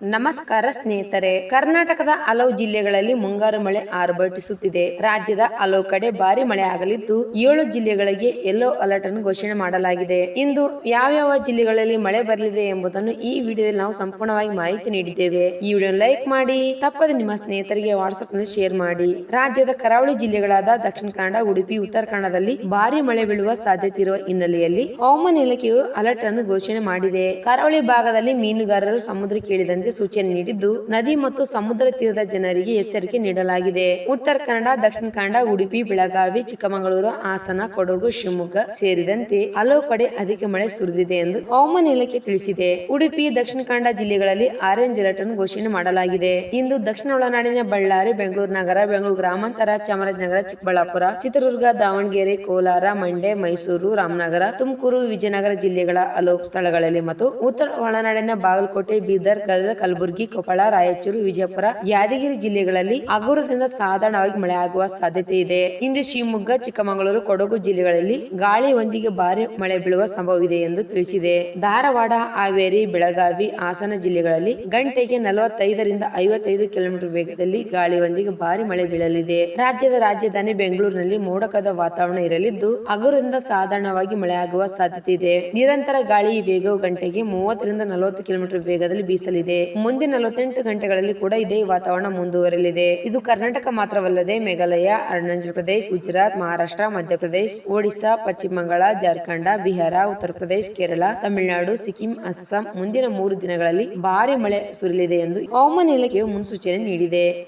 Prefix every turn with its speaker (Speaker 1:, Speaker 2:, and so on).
Speaker 1: ನಮಸ್ಕಾರ ಸ್ನೇಹಿತರೆ, ಕರ್ನಾಟಕದ ಹಲವು ಜಿಲ್ಲೆಗಳಲ್ಲಿ ಮುಂಗಾರು ಮಳೆ ಆರ್ಭಟಿಸುತ್ತಿದೆ. ರಾಜ್ಯದ ಹಲವು ಕಡೆ ಭಾರಿ ಮಳೆ ಆಗಲಿದ್ದು ಏಳು ಜಿಲ್ಲೆಗಳಿಗೆ ಯೆಲ್ಲೋ ಅಲರ್ಟ್ ಅನ್ನು ಘೋಷಣೆ ಮಾಡಲಾಗಿದೆ. ಇಂದು ಯಾವ್ಯಾವ ಜಿಲ್ಲೆಗಳಲ್ಲಿ ಮಳೆ ಬರಲಿದೆ ಎಂಬುದನ್ನು ಈ ವಿಡಿಯೋದಲ್ಲಿ ನಾವು ಸಂಪೂರ್ಣವಾಗಿ ಮಾಹಿತಿ ನೀಡಿದ್ದೇವೆ. ಈ ವಿಡಿಯೋ ಲೈಕ್ ಮಾಡಿ, ತಪ್ಪದೆ ನಿಮ್ಮ ಸ್ನೇಹಿತರಿಗೆ ವಾಟ್ಸ್ಆಪ್ನಲ್ಲಿ ಶೇರ್ ಮಾಡಿ. ರಾಜ್ಯದ ಕರಾವಳಿ ಜಿಲ್ಲೆಗಳಾದ ದಕ್ಷಿಣ ಕನ್ನಡ, ಉಡುಪಿ, ಉತ್ತರ ಕನ್ನಡದಲ್ಲಿ ಭಾರಿ ಮಳೆ ಬೀಳುವ ಸಾಧ್ಯತೆ ಇರುವ ಹಿನ್ನೆಲೆಯಲ್ಲಿ ಹವಾಮಾನ ಇಲಾಖೆಯು ಅಲರ್ಟ್ ಅನ್ನು ಘೋಷಣೆ ಮಾಡಿದೆ. ಕರಾವಳಿ ಭಾಗದಲ್ಲಿ ಮೀನುಗಾರರು ಸಮುದ್ರಕ್ಕೆ ಇಳಿದಂತೆ ಸೂಚನೆ ನೀಡಿದ್ದು, ನದಿ ಮತ್ತು ಸಮುದ್ರ ತೀರದ ಜನರಿಗೆ ಎಚ್ಚರಿಕೆ ನೀಡಲಾಗಿದೆ. ಉತ್ತರ ಕನ್ನಡ, ದಕ್ಷಿಣ ಕನ್ನಡ, ಉಡುಪಿ, ಬೆಳಗಾವಿ, ಚಿಕ್ಕಮಗಳೂರು, ಹಾಸನ, ಕೊಡಗು, ಶಿವಮೊಗ್ಗ ಸೇರಿದಂತೆ ಹಲವು ಕಡೆ ಅಧಿಕ ಮಳೆ ಸುರಿದಿದೆ ಎಂದು ಹವಾಮಾನ ಇಲಾಖೆ ತಿಳಿಸಿದೆ. ಉಡುಪಿ, ದಕ್ಷಿಣ ಕನ್ನಡ ಜಿಲ್ಲೆಗಳಲ್ಲಿ ಆರೆಂಜ್ ಅಲರ್ಟ್ ಅನ್ನು ಘೋಷಣೆ ಮಾಡಲಾಗಿದೆ. ಇಂದು ದಕ್ಷಿಣ ಒಳನಾಡಿನ ಬಳ್ಳಾರಿ, ಬೆಂಗಳೂರು ನಗರ, ಬೆಂಗಳೂರು ಗ್ರಾಮಾಂತರ, ಚಾಮರಾಜನಗರ, ಚಿಕ್ಕಬಳ್ಳಾಪುರ, ಚಿತ್ರದುರ್ಗ, ದಾವಣಗೆರೆ, ಕೋಲಾರ, ಮಂಡ್ಯ, ಮೈಸೂರು, ರಾಮನಗರ, ತುಮಕೂರು, ವಿಜಯನಗರ ಜಿಲ್ಲೆಗಳ ಹಲವು ಸ್ಥಳಗಳಲ್ಲಿ ಮತ್ತು ಉತ್ತರ ಒಳನಾಡಿನ ಬಾಗಲಕೋಟೆ, ಬೀದರ್, ಗದಗ ಕಲಬುರಗಿ, ಕೊಪ್ಪಳ, ರಾಯಚೂರು, ವಿಜಯಪುರ, ಯಾದಗಿರಿ ಜಿಲ್ಲೆಗಳಲ್ಲಿ ಹಗುರದಿಂದ ಸಾಧಾರಣವಾಗಿ ಮಳೆಯಾಗುವ ಸಾಧ್ಯತೆ ಇದೆ. ಇಂದು ಶಿವಮೊಗ್ಗ, ಚಿಕ್ಕಮಗಳೂರು, ಕೊಡಗು ಜಿಲ್ಲೆಗಳಲ್ಲಿ ಗಾಳಿ ಒಂದಿಗೆ ಭಾರಿ ಮಳೆ ಬೀಳುವ ಸಂಭವವಿದೆ ಎಂದು ತಿಳಿಸಿದೆ. ಧಾರವಾಡ, ಹಾವೇರಿ, ಬೆಳಗಾವಿ, ಹಾಸನ ಜಿಲ್ಲೆಗಳಲ್ಲಿ ಗಂಟೆಗೆ ನಲವತ್ತೈದರಿಂದ ಐವತ್ತೈದು ಕಿಲೋಮೀಟರ್ ವೇಗದಲ್ಲಿ ಗಾಳಿಯೊಂದಿಗೆ ಭಾರಿ ಮಳೆ ಬೀಳಲಿದೆ. ರಾಜ್ಯದ ರಾಜಧಾನಿ ಬೆಂಗಳೂರಿನಲ್ಲಿ ಮೋಡಕದ ವಾತಾವರಣ ಇರಲಿದ್ದು, ಹಗುರದಿಂದ ಸಾಧಾರಣವಾಗಿ ಮಳೆಯಾಗುವ ಸಾಧ್ಯತೆ ಇದೆ. ನಿರಂತರ ಗಾಳಿ ವೇಗವು ಗಂಟೆಗೆ ಮೂವತ್ತರಿಂದ ನಲವತ್ತು ಕಿಲೋಮೀಟರ್ ವೇಗದಲ್ಲಿ ಬೀಸಲಿದೆ. ಮುಂದಿನ ನಲವತ್ತೆಂಟು ಗಂಟೆಗಳಲ್ಲಿ ಕೂಡ ಇದೇ ವಾತಾವರಣ ಮುಂದುವರೆಯಲಿದೆ. ಇದು ಕರ್ನಾಟಕ ಮಾತ್ರವಲ್ಲದೆ ಮೇಘಾಲಯ, ಅರುಣಾಚಲ ಪ್ರದೇಶ, ಗುಜರಾತ್, ಮಹಾರಾಷ್ಟ್ರ, ಮಧ್ಯಪ್ರದೇಶ ಒಡಿಶಾ ಪಶ್ಚಿಮ ಬಂಗಾಳ, ಜಾರ್ಖಂಡ, ಬಿಹಾರ, ಉತ್ತರ ಪ್ರದೇಶ, ಕೇರಳ, ತಮಿಳುನಾಡು, ಸಿಕ್ಕಿಂ, ಅಸ್ಸಾಂ ಮುಂದಿನ ಮೂರು ದಿನಗಳಲ್ಲಿ ಭಾರಿ ಮಳೆ ಸುರಿಯಲಿದೆ ಎಂದು ಹವಾಮಾನ ಇಲಾಖೆಯು ಮುನ್ಸೂಚನೆ ನೀಡಿದೆ.